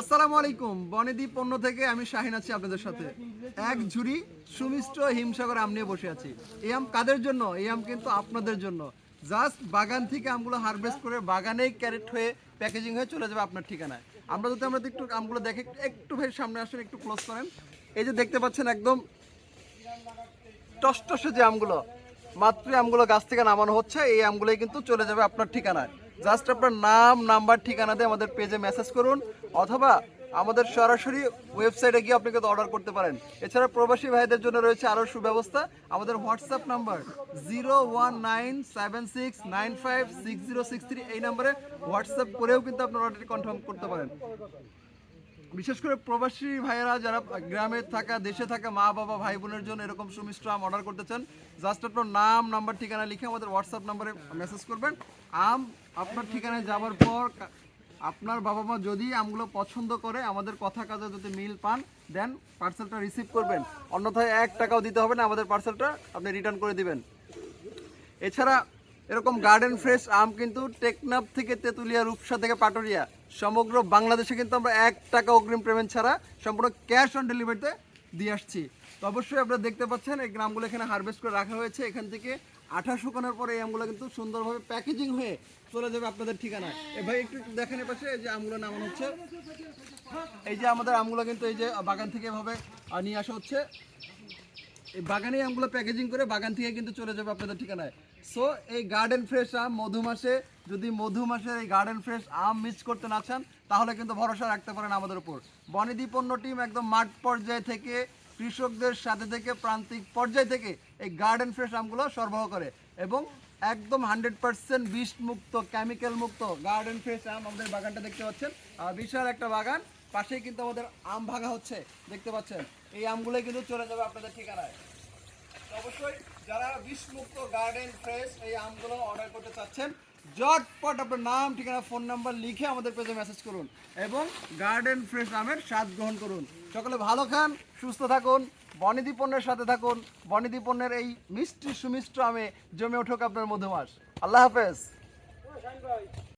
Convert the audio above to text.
আসসালামু আলাইকুম। বনেদি পণ্য থেকে আমি শাহিন আছি আপনাদের সাথে। এক ঝুড়ি সুমিষ্ট হিমসাগর আম নিয়ে বসে আছি। এই আম কাদের জন্য? এই আম কিন্তু আপনাদের জন্য। জাস্ট বাগান থেকে আমগুলো হারভেস্ট করে বাগানেই ক্যারেট হয়ে প্যাকেজিং হয়ে চলে যাবে আপনার ঠিকানায়। আমরা যদি আমরা একটু আমগুলো দেখে, একটু ভাই সামনে আসেন, একটু ক্লোজ করেন। এই যে দেখতে পাচ্ছেন একদম টসটসে যে আমগুলো মাত্র আমগুলো গাছ থেকে নামানো হচ্ছে, এই আমগুলোই কিন্তু চলে যাবে আপনার ঠিকানায়। জাস্ট আপনার নাম নাম্বার ঠিকানা দিয়ে আমাদের পেজে মেসেজ করুন, অথবা আমাদের সরাসরি ওয়েবসাইটে গিয়ে আপনি কিন্তু অর্ডার করতে পারেন। এছাড়া প্রবাসী ভাইদের জন্য রয়েছে আরও সুব্যবস্থা। আমাদের WhatsApp number zero one nine seven six nine five six zero six three এই নাম্বারে হোয়াটসঅ্যাপ করেও কিন্তু আপনার অর্ডারটি কনফার্ম করতে পারেন। বিশেষ করে প্রবাসী ভাইয়েরা যারা গ্রামে থাকা, দেশে থাকা মা, বাবা, ভাই বোনের জন্য এরকম সুমিষ্ট আম অর্ডার করতে চান জাস্ট আপনার নাম নাম্বার ঠিকানা লিখে আমাদের হোয়াটসঅ্যাপ নাম্বারে মেসেজ করবেন। আম আপনার ঠিকানায় যাওয়ার পর আপনার বাবা মা যদি আমগুলো পছন্দ করে, আমাদের কথা কাজে যদি মিল পান, দেন পার্সেলটা রিসিভ করবেন। অন্যথায় এক টাকাও দিতে হবে না, আমাদের পার্সেলটা আপনি রিটার্ন করে দিবেন। এছাড়া এরকম গার্ডেন ফ্রেশ আম কিন্তু টেকনাফ থেকে তেঁতুলিয়া, রূপসা থেকে পাটুরিয়া, সমগ্র বাংলাদেশে কিন্তু আমরা এক টাকা অগ্রিম পেমেন্ট ছাড়া সম্পূর্ণ ক্যাশ অন ডেলিভারিতে দিয়ে আসছি। তো অবশ্যই আপনারা দেখতে পাচ্ছেন, এই গ্রামগুলো এখানে হারভেস্ট করে রাখা হয়েছে। এখান থেকে আঠা শুকানোর পরে এই আমগুলো কিন্তু সুন্দরভাবে প্যাকেজিং হয়ে চলে যাবে আপনাদের ঠিকানায় এ ভাই, একটু দেখেন পাশে, এই যে আমগুলো নামানো হচ্ছে। এই যে আমাদের আমগুলো কিন্তু এই যে বাগান থেকে এভাবে নিয়ে আসা হচ্ছে। এই বাগানে আমগুলো প্যাকেজিং করে বাগান থেকে কিন্তু চলে যাবে আপনাদের ঠিকানায়। সো এই গার্ডেন ফ্রেশ আম মধু মাসে যদি মধু মাসে এই গার্ডেন ফ্রেশ আম মিস করতে না চান, তাহলে কিন্তু ভরসা রাখতে পারেন আমাদের উপর। বনিদি পণ্য টিম একদম মাঠ পর্যায় থেকে, কৃষকদের সাথে থেকে, প্রান্তিক পর্যায় থেকে এই গার্ডেন ফ্রেশ আমগুলো সরবরাহ করে এবং একদম হান্ড্রেড পার্সেন্ট বিষ মুক্ত কেমিক্যাল মুক্ত গার্ডেন ফ্রেশ আম আমাদের বাগানটা দেখতে পাচ্ছেন। বিশাল একটা বাগান। পাশেই কিন্তু আমাদের আম ভাগা হচ্ছে, দেখতে পাচ্ছেন। এই আমগুলোই কিন্তু চলে যাবে আপনাদের ঠিকানায়। অবশ্যই যারা বিষমুক্ত গার্ডেন ফ্রেশ এই আমগুলো অর্ডার করতে চাচ্ছেন জটপট আপনার নাম, ঠিকানা ফোন নাম্বার লিখে আমাদের পেজে মেসেজ করুন এবং গার্ডেন ফ্রেশ আমের স্বাদ গ্রহণ করুন। সকলে ভালো খান, সুস্থ থাকুন বনিদি পণ্যের সাথে থাকুন বনিদি পণ্যের এই মিষ্টি সুমিষ্ট আমে জমে উঠুক আপনার মধুমাস। আল্লাহ হাফেজ।